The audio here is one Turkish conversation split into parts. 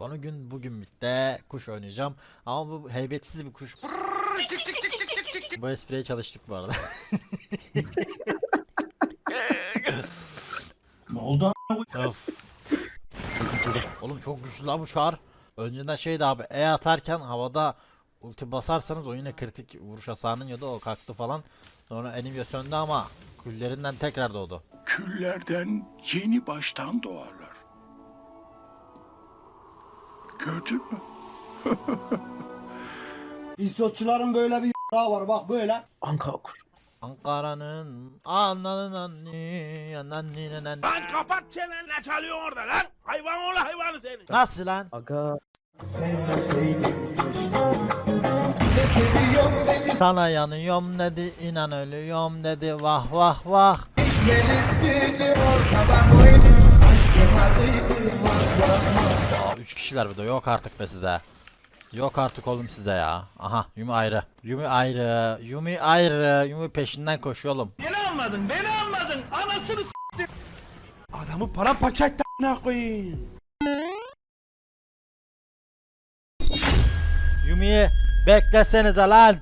Bana gün bugün bitti. Kuş oynayacağım. Ama bu heybetsiz bir kuş. bu espriye çalıştık bu arada. Ne oldu? of. Oğlum çok güçlü lan bu şar. Önceden şeydi abi E atarken havada ulti basarsanız o yine kritik vuruş hasarının ya da o kalktı falan. Sonra Enivia söndü ama küllerinden tekrar doğdu. küllerden yeni baştan doğarlar. Gördün mü? İstiyotçuların böyle bir daha var bak böyle. Ankara kur. Ankara'nın ananın anni ananın anni. Lan kapat çeneni ne çalıyorsun orada lan? Hayvan oğlu hayvanı seni. Nasıl lan? Aga. Sana yanıyorum dedi inan ölüyorum dedi vah vah vah. İş verip ortada koydum aşkıma duydum vah vah vah. 3 kişiler bir de yok artık be size. Yok artık oğlum size ya. Aha Yumi ayrı. Yumi ayrı. Yumi ayrı. Yumi peşinden koşuyor oğlum. Beni anladın beni anladın. Anasını s**tim. Adamı paramparça etti a**ına koyayım. Yumi'yi beklesenize lan.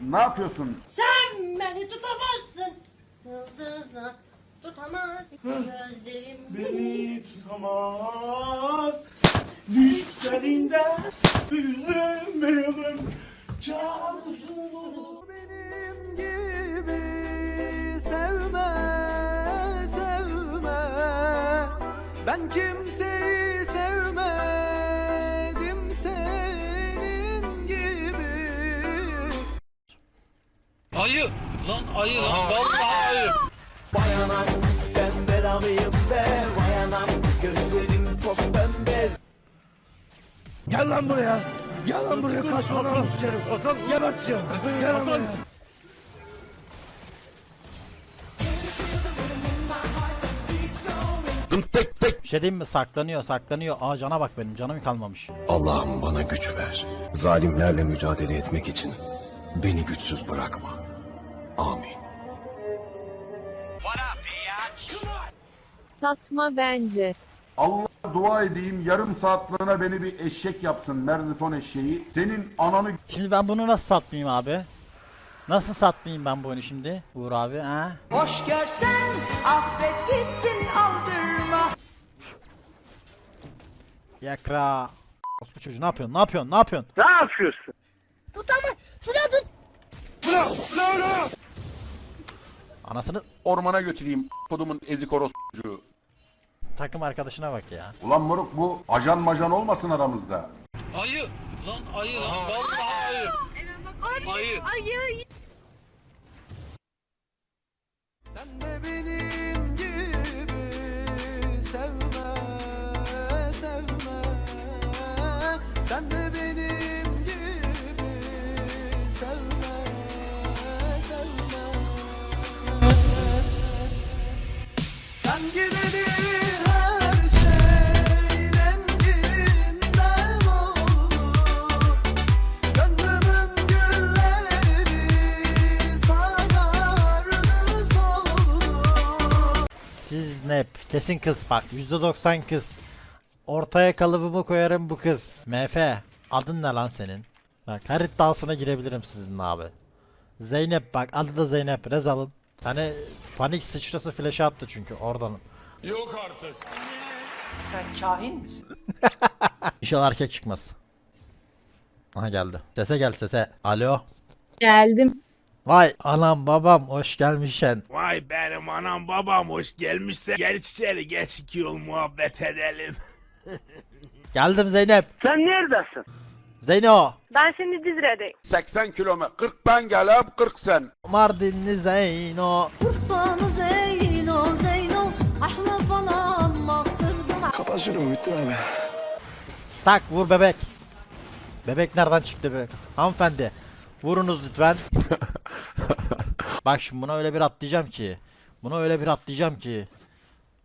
Ne yapıyorsun? Sen beni tutamazsın tutamazsın. Gözlerim Beni tutamaz. Düşlerinde üzülmeyelim. Can benim gibi sevme, sevme. Ben kimseyi sevmedim senin gibi. Ayı lan ayı lan vallahi ayı. Gel lan buraya. Gel lan buraya kaçma lan sikerim. Geberteceğim. Gel lan buraya. Bir şey diyeyim mi? Saklanıyor saklanıyor. Aa cana bak benim canım kalmamış. Allah'ım bana güç ver. Zalimlerle mücadele etmek için beni güçsüz bırakma. Amin. Satma bence. Allah dua edeyim yarım saatliğine beni bir eşek yapsın merdifon eşeği. Senin ananı Şimdi ben bunu nasıl satmayayım abi? Nasıl satmayayım ben bu oyunu şimdi? Uğur abi ha? Hoş görsen affet gitsin aldırma. Yakra. Osman çocuğu ne yapıyorsun? Ne yapıyorsun? Ne yapıyorsun? Ne yapıyorsun? Anasını ormana götüreyim kodumun ezik orospucu. takım arkadaşına bak ya. Ulan moruk bu ajan majan olmasın aramızda. Ayı lan ayı lan vallahi ayı. Ayı. Ayı. Sen de benim gibi sevme, sevme. Sen de Kesin kız bak. %90 kız. Ortaya kalıbımı koyarım bu kız. MF. Adın ne lan senin? Bak her iddiasına girebilirim sizinle abi. Zeynep bak adı da Zeynep. Rez alın. Hani panik sıçrası flash attı çünkü oradan. Yok artık. Sen kahin misin? İnşallah erkek çıkmaz. Aha geldi. Sese gel sese. Alo. Geldim. Vay anam babam hoş gelmişsen. Vay benim anam babam hoş gelmişse. Gel içeri geç iki yol muhabbet edelim. Geldim Zeynep. Sen neredesin? Zeyno. Ben şimdi Dizre'deyim. 80 kilometre. 40 ben gelem 40 sen. Mardinli Zeyno. Urfanı Zeyno Zeyno Ahmet falan maktırdım. Kapat şunu Muhittin abi. Tak vur bebek. Bebek nereden çıktı be? Hanımefendi. Vurunuz lütfen. Bak şimdi buna öyle bir atlayacağım ki. Buna öyle bir atlayacağım ki.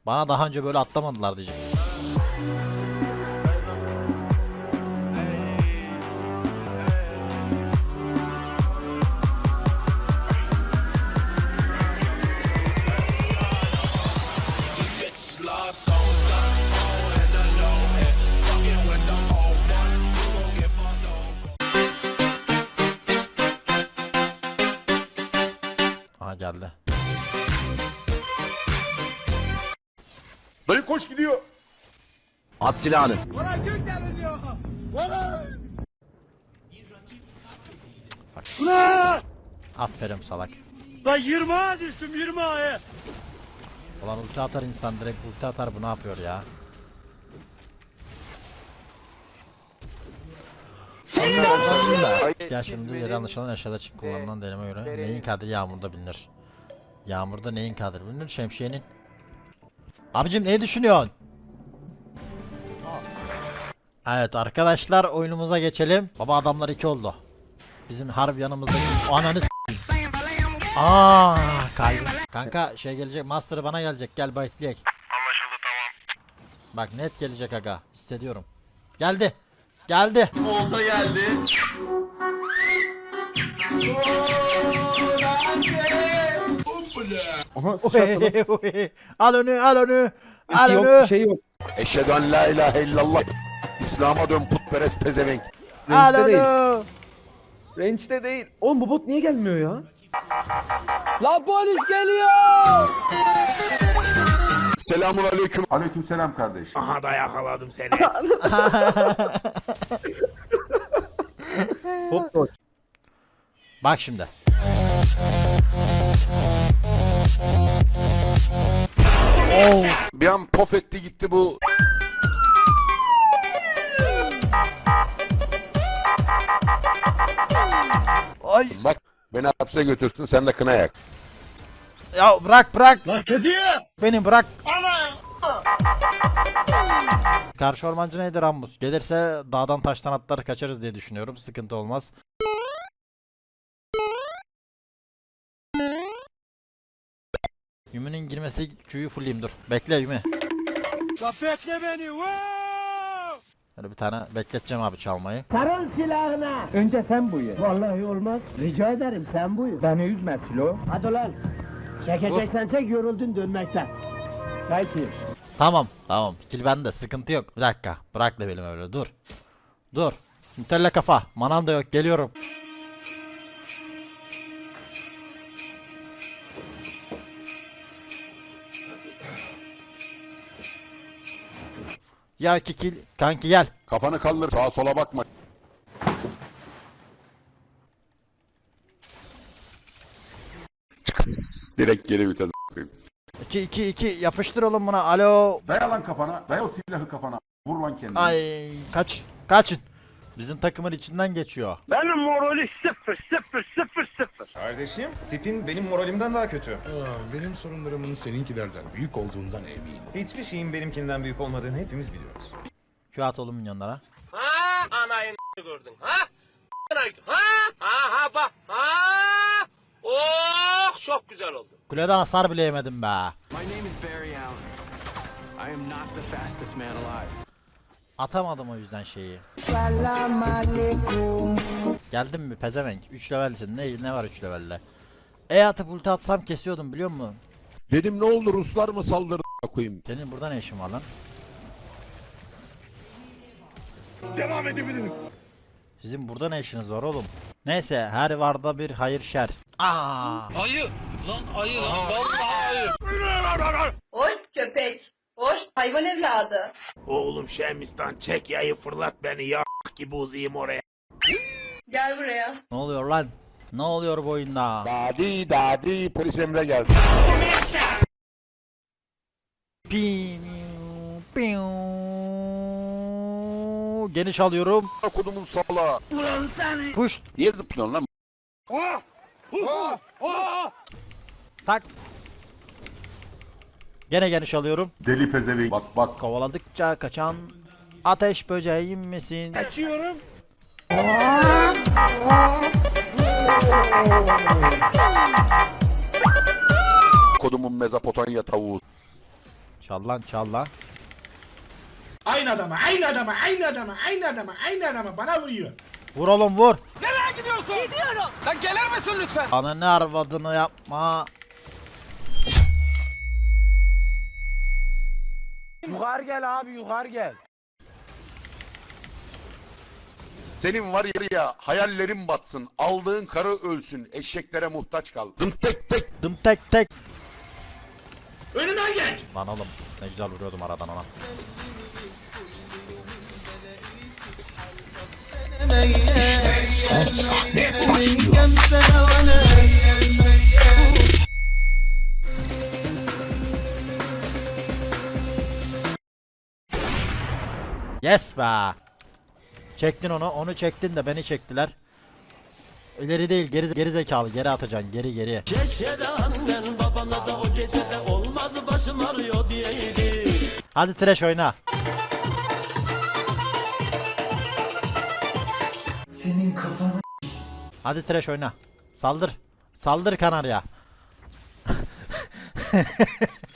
Bana daha önce böyle atlamadılar diyecek. At silahını. Aferin salak. Lan 20'a düştüm 20'a. Ulan ulti atar insan direkt ulti atar bu ne yapıyor ya? Şimdi yeri anlaşılan aşağıda kullanılan deneme göre neyin kadri yağmurda bilinir. Yağmurda neyin kadri bilinir? Şemsiyenin. Abicim ne düşünüyorsun? Evet arkadaşlar oyunumuza geçelim. Baba adamlar iki oldu. Bizim harp yanımızda. Ananı s**eyim. Aa kalbim. Kanka şey gelecek master bana gelecek gel baytleyek. Anlaşıldı tamam. Bak net gelecek aga hissediyorum. Geldi. Geldi. Olta geldi. al onu al onu. Al onu. şey yok. Eşhedü en la ilahe illallah. İslam'a dön putperest pezevenk. Range'de değil. onu. Range'de değil. Oğlum bu bot niye gelmiyor ya? Lan polis geliyor. Selamun aleyküm. Aleyküm selam kardeş. Aha da yakaladım seni. Hop dodge. Bak şimdi. Oh. Bir an pof etti gitti bu. Ay. Bak beni hapse götürsün sen de kına yak. Ya bırak bırak. Lan kedi! Beni bırak. Karşı ormancı neydi Rambus? Gelirse dağdan taştan atlar kaçarız diye düşünüyorum. Sıkıntı olmaz. Yumi'nin girmesi Q'yu fullleyeyim dur. Bekle. Lan bekle beni! Böyle bir tane bekleteceğim abi çalmayı. Sarıl silahına! Önce sen buyur. Vallahi olmaz. Rica ederim sen buyur. Beni üzme Silo. Hadi lan. Çekeceksen çek yoruldun dönmekten. Peki. Tamam tamam. Kill bende sıkıntı yok. Bir dakika. Bırak da benim öyle dur. Dur. Nutella kafa. Manan da yok geliyorum. Ya iki kill. Kanki gel. Kafanı kaldır sağa sola bakma. Çıkıs. Direkt geri vites a**ayım. 2 2 2 yapıştır oğlum buna. Alo. Daya lan kafana. Daya o silahı kafana. Vur lan kendini. Ay kaç. Kaçın. Bizim takımın içinden geçiyor. Benim morali sıfır sıfır sıfır sıfır. Kardeşim, tipin benim moralimden daha kötü. Benim sorunlarımın seninkilerden büyük olduğundan eminim. Hiçbir şeyin benimkinden büyük olmadığını hepimiz biliyoruz. Q at oğlum minyonlara. Ha anayın gördün ha? Ha ha ha bak ha. Oh çok güzel oldu. Kuleden hasar bile yemedim be. My name is Barry Allen. I am not the fastest man alive. Atamadım o yüzden şeyi. Geldin mi pezevenk? 3 levelsin. Ne ne var 3 levelde? E atıp ulti atsam kesiyordum biliyor musun? Dedim ne oldu Ruslar mı saldırdı koyayım. Senin burada ne işin var lan? Devam edebilirim. Sizin burada ne işiniz var oğlum? Neyse her varda bir hayır şer. Aa! Ayı. Lan ayı lan vallahi ayı. Hoş köpek. Hoş hayvan evladı. Oğlum Şemistan çek yayı fırlat beni ya gibi uzayım oraya. Gel buraya. Ne oluyor lan? Ne oluyor bu oyunda? Dadi dadi polis emre geldi. Piu, piu. Geniş alıyorum. Kodumun sala. Push. Niye zıplıyorsun lan? Tak. Gene geniş alıyorum. Deli pezevenk. Bak bak. Kovaladıkça kaçan ateş böceği misin? Açıyorum. Kodumun Mezopotamya tavuğu. Çal lan çal lan. Aynı adama, aynı adama, aynı adama, aynı adama, aynı adama bana vuruyor. Vur oğlum vur. Lan gelir misin lütfen? Ananı arvadını yapma. Yukarı gel abi, yukarı gel. Senin var ya hayallerin batsın, aldığın karı ölsün, eşeklere muhtaç kal. Dım tek tek. Dım tek tek. Önümden geç! Lan oğlum ne güzel vuruyordum aradan ona. Son sahne başlıyor. Yes be. Çektin onu, onu çektin de beni çektiler. İleri değil, geri, geri zekalı, geri atacaksın, geri geri. Hadi trash oyna. Senin kafanı Hadi trash oyna. Saldır. Saldır kanarya.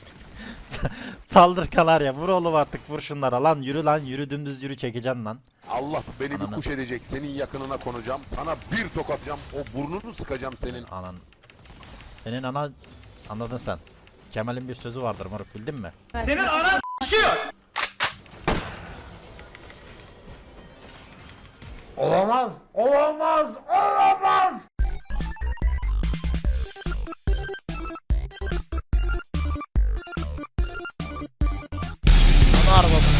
Saldır kanarya. Vur oğlum artık vur şunlara lan. Yürü lan yürü dümdüz yürü çekeceksin lan. Allah beni bir Ananı. kuş edecek, senin yakınına konacağım. Sana bir tokatacağım, o burnunu sıkacağım senin. Anan. Senin ana anladın sen. Kemal'in bir sözü vardır moruk bildin mi? Senin anan Olamaz, olamaz, olamaz.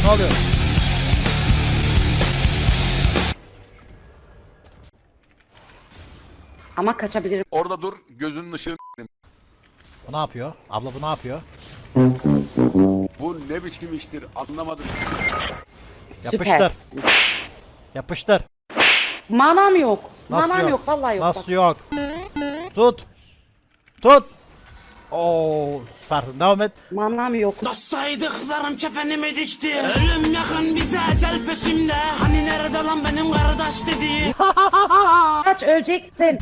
Ne oluyor? Ama kaçabilirim. Orada dur, gözünün ışığını Bu ne yapıyor? Abla bu ne yapıyor? Bu ne biçim iştir anlamadım. Yapıştır. Yapıştır. Manam yok. Nasıl Manam yok? yok. Vallahi yok. Nasıl yok? Tut. Tut. Oo, süpersin. Devam et. Manam yok. Saydıklarım kefenimi dikti. Ölüm yakın bize ecel peşimde. Hani nerede lan benim kardeş dediği. Kaç öleceksin.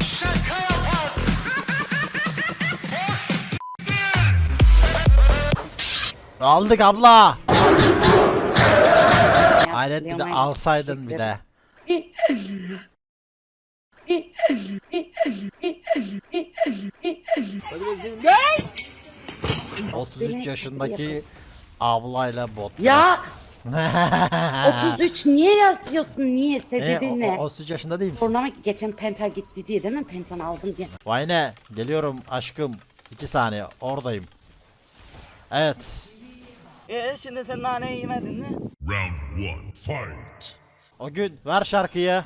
Aldık abla. Hayret bir de alsaydın bir de. 33 yaşındaki ablayla bot. Ya 33 niye yazıyorsun? Niye? E, Sebebi o- ne? o- 33 yaşında değil misin? Sonra mı geçen penta gitti diye değil mi? Pentan aldım diye. Vay ne? Geliyorum aşkım. 2 saniye oradayım. Evet. Eee şimdi sen nane yemedin mi? O gün ver şarkıyı.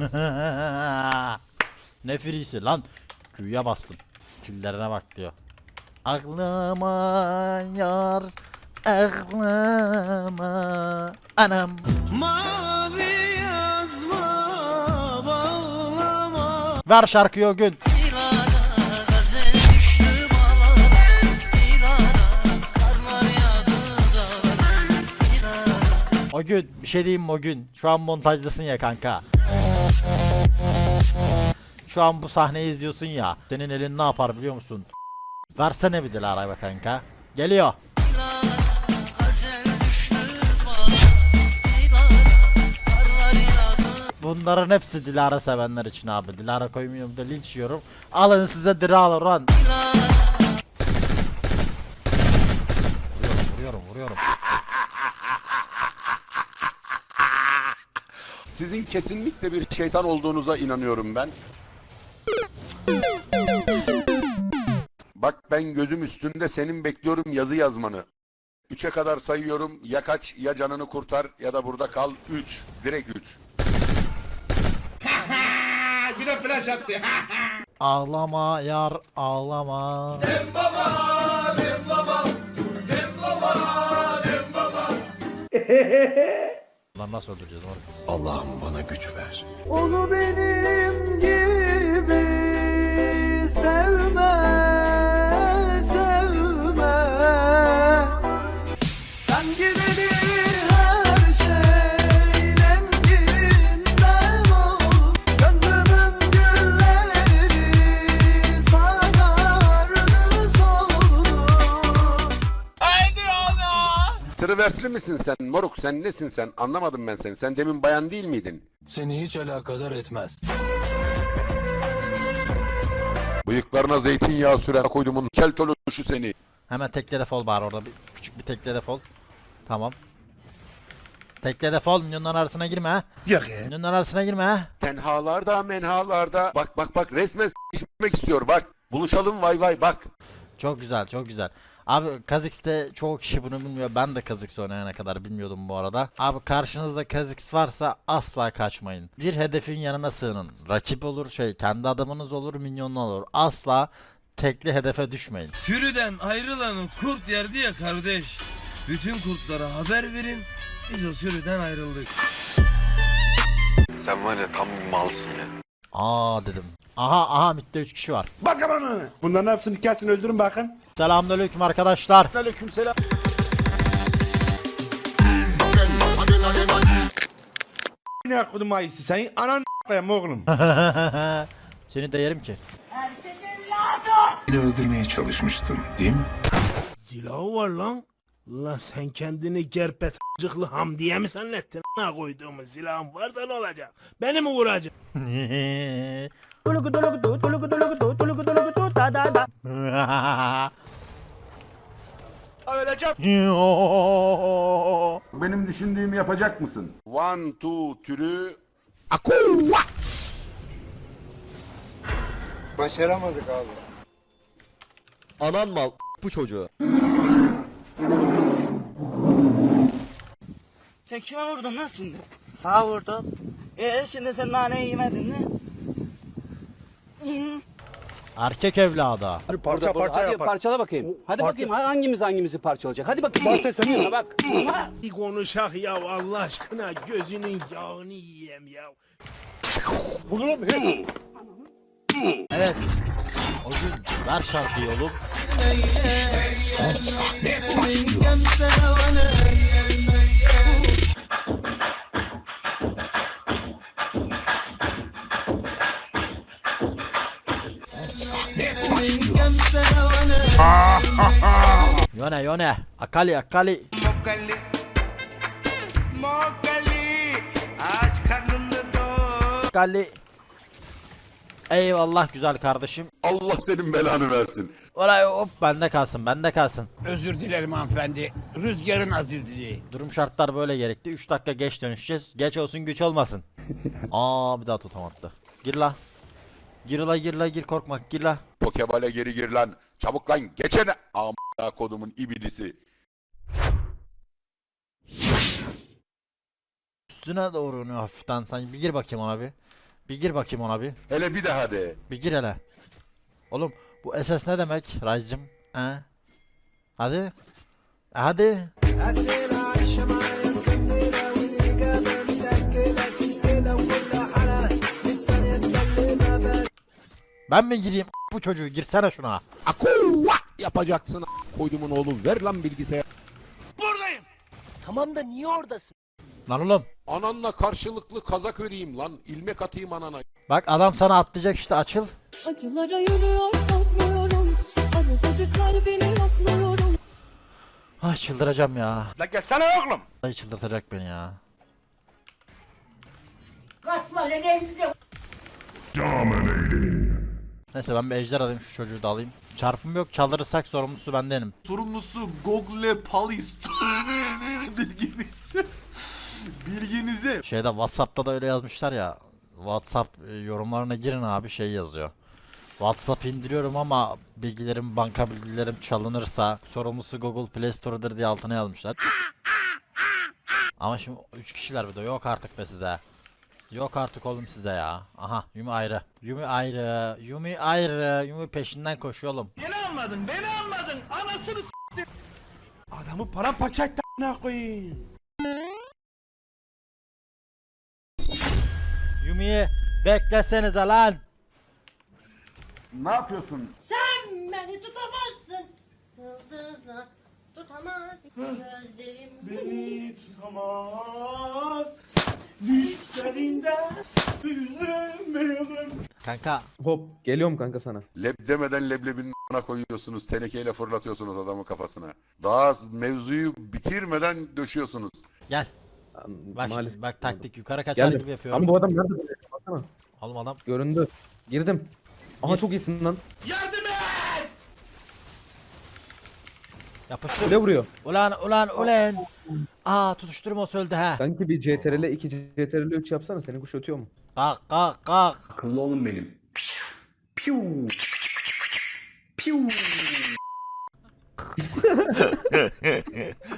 ne frisi lan? Q'ya bastım. Killerine bak diyor. Aklıma yar aklıma anam. Mavi yazma bağlama. Ver şarkıyı o gün. O gün bir şey diyeyim mi o gün? Şu an montajdasın ya kanka. Şu an bu sahneyi izliyorsun ya. Senin elin ne yapar biliyor musun? Versene bir Dilara be kanka. Geliyor. Bunların hepsi Dilara sevenler için abi. Dilara koymuyorum da linç yiyorum. Alın size Dilara run. Vuruyorum vuruyorum vuruyorum. Sizin kesinlikle bir şeytan olduğunuza inanıyorum ben. Bak ben gözüm üstünde senin bekliyorum yazı yazmanı. Üçe kadar sayıyorum. Ya kaç ya canını kurtar ya da burada kal. Üç. Direkt üç. Ağlama yar ağlama. Lan nasıl öldüreceğiz biz? Allah'ım bana güç ver. Onu benim gibi sevme, sevme. Sen gideni her şey renginden ol. Gönlümün gülleri sarardı soldu. Triversli misin sen moruk sen nesin sen anlamadım ben seni. Sen demin bayan değil miydin? Seni hiç alakadar etmez. Bıyıklarına zeytinyağı sürer koydumun keltoluşu seni. Hemen tekle defol bari orada bir küçük bir tekle defol. Tamam. Tekle defol minyonların arasına girme ha. Yok ya. Minyonların arasına girme ha. Tenhalarda menhalarda. Bak bak bak resmen s**mek istiyor bak. Buluşalım vay vay bak. Çok güzel çok güzel. Abi Kha'Zix'te çoğu kişi bunu bilmiyor. Ben de Kha'Zix oynayana kadar bilmiyordum bu arada. Abi karşınızda Kha'Zix varsa asla kaçmayın. Bir hedefin yanına sığının. Rakip olur şey kendi adamınız olur minyonlu olur. Asla tekli hedefe düşmeyin. Sürüden ayrılanı kurt yerdi ya kardeş. Bütün kurtlara haber verin. Biz o sürüden ayrıldık. Sen var ya tam bir malsın ya. Aa dedim. Aha aha midde 3 kişi var. Bakın onu. Bunların hepsini kesin öldürün bakın. Selamünaleyküm arkadaşlar. Aleykümselam. Ne kodum ayısı sen anan koyayım oğlum. Seni de yerim ki. Beni öldürmeye çalışmıştın değil mi? Silahı var lan. Lan sen kendini gerpet cıklı Hamdiye mi zannettin? Ne koyduğumun silahım var da ne olacak? Beni mi vuracak? Öleceğim. Benim düşündüğümü yapacak mısın? One two türü. Anan mal bu çocuğu. Sen kime vurdun lan şimdi? Ha vurdum. Ee şimdi sen naneyi yemedin mi? Erkek evladı. Parça parça Hadi parçala bakayım. Hadi bakayım hangimiz hangimizi parçalayacak. Hadi bakayım. Parça sen bak. Bir konuşak ya Allah aşkına gözünün yağını yiyeyim ya. Evet. O gün ver şarkıyı oğlum. Yone yone. Akali akali. Akali. Eyvallah güzel kardeşim. Allah senin belanı versin. Olay hop bende kalsın bende kalsın. Özür dilerim hanımefendi. Rüzgarın azizliği. Durum şartlar böyle gerekti. 3 dakika geç dönüşeceğiz. Geç olsun güç olmasın. Aa bir daha totem attı. Gir la. Gir la gir la gir korkma gir la. Pokeball'e geri gir lan. Çabuk lan geçene. Amına kodumun ibidisi. Üstüne doğru oynuyor hafiften sen bir gir bakayım ona bir. Bir gir bakayım ona bir. Hele bir daha de. Bir gir hele. Oğlum bu SS ne demek Rajcım? He? Hadi. E, Hadi. Ben mi gireyim bu çocuğu girsene şuna. Akuvva yapacaksın. Koydumun oğlu ver lan bilgisayar. Buradayım. Lan oğlum. Ananla karşılıklı kazak öreyim lan. İlmek atayım anana. Bak adam sana atlayacak işte açıl. Acılara yürüyor korkmuyorum. Arada bir kalbini yokluyorum. Ay çıldıracağım ya. La gelsene oğlum. Ay çıldırtacak beni ya. Neyse ben bir ejder alayım şu çocuğu da alayım. Çarpım yok çaldırırsak sorumlusu bendenim. Sorumlusu Google Palis. Bilginize. Bilginize. Şeyde Whatsapp'ta da öyle yazmışlar ya. WhatsApp e, yorumlarına girin abi şey yazıyor. WhatsApp indiriyorum ama bilgilerim, banka bilgilerim çalınırsa sorumlusu Google Play Store'dır diye altına yazmışlar. Ama şimdi 3 kişiler bir de yok artık be size. Yok artık oğlum size ya. Aha Yumi ayrı. Yumi ayrı. Yumi ayrı. Yumi peşinden koşuyor oğlum. Beni anladın, beni anladın. Anasını s**tin. Adamı paramparça etti a**ına koyayım. Yumi'yi beklesenize lan. Ne yapıyorsun? Sen beni tutamazsın. Yıldızla tutamazsın. Gözlerim beni tutamaz. Düşlerinden üzülmüyorum. Kanka Hop geliyorum kanka sana. Leb demeden leblebinin ana koyuyorsunuz. Tenekeyle fırlatıyorsunuz adamın kafasına. Daha mevzuyu bitirmeden döşüyorsunuz. gel. Bak Maalesef. bak taktik yukarı kaçar Geldim. gibi yapıyorum. Ama bu adam nerede böyle? Baksana. Oğlum adam Göründü. Girdim. Aha Gir. çok iyisin lan. Yardım et! Yapıştır. Kule vuruyor. Ulan ulan ulan. Aa tutuşturma öldü he. Kanki bir CTRL 2 CTRL 3 yapsana senin kuş ötüyor mu? Kalk kalk kalk. Akıllı olun benim. Piu.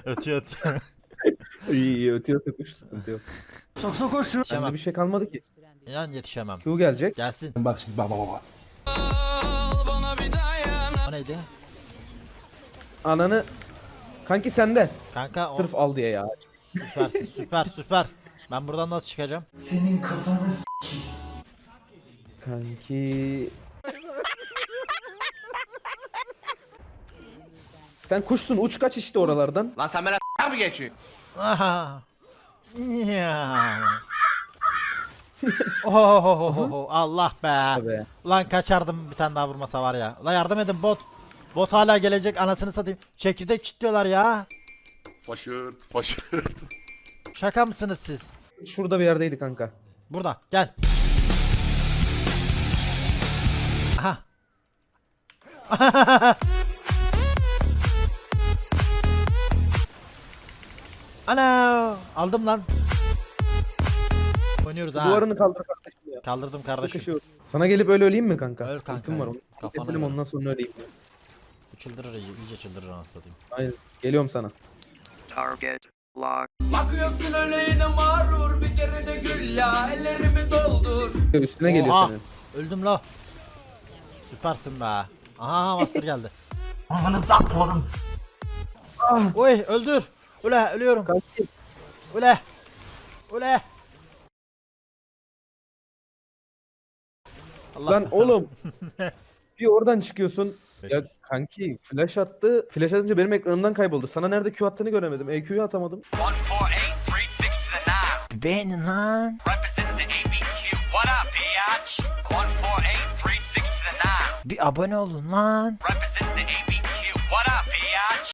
ötüyor ötüyor. İyi iyi ötüyorsa kuş sıkıntı yok. Bende Yetişemem. bir şey kalmadı ki. İnan yetişemem. Q gelecek. Gelsin. Bak şimdi baba baba. O neydi? Ananı Kanki sende. Kanka o Sırf al diye ya. süpersin süper süper. Ben buradan nasıl çıkacağım? Kanki. Sen kuşsun uç kaç işte oralardan. Lan sen bana mı geçiyorsun? Aha. Ya. Ohohoho, Allah be. Abi. Lan kaçardım bir tane daha vurmasa var ya. La yardım edin bot. Bot hala gelecek anasını satayım. Çekirdek çitliyorlar ya. Faşırt, faşırt. Şaka mısınız siz? Şurada bir yerdeydi kanka. Burada gel. Aha. Ana aldım lan. Oynuyoruz ha. Duvarını kaldır kardeşim ya. Kaldırdım kardeşim. Sıkışıyor. Sana gelip öyle öleyim mi kanka? Öl kanka, Ultim var. Kafana Keselim ondan sonra öleyim. ya. Çıldırır iyice, iyice çıldırır anasını satayım. Aynen. Geliyorum sana. Bakıyorsun öyle yine mağrur bir kere de gül ya ellerimi doldur. Üstüne geliyor Oha! senin. Öldüm la. Süpersin be. Aha master geldi. Oy öldür. Ule ölüyorum. Kanki. Ule. Ule. Allah. Lan oğlum. bir oradan çıkıyorsun. Ya kanki flash attı. Flash atınca benim ekranımdan kayboldu. Sana nerede Q attığını göremedim. EQ'yu atamadım. Beğenin lan. Bir abone olun lan.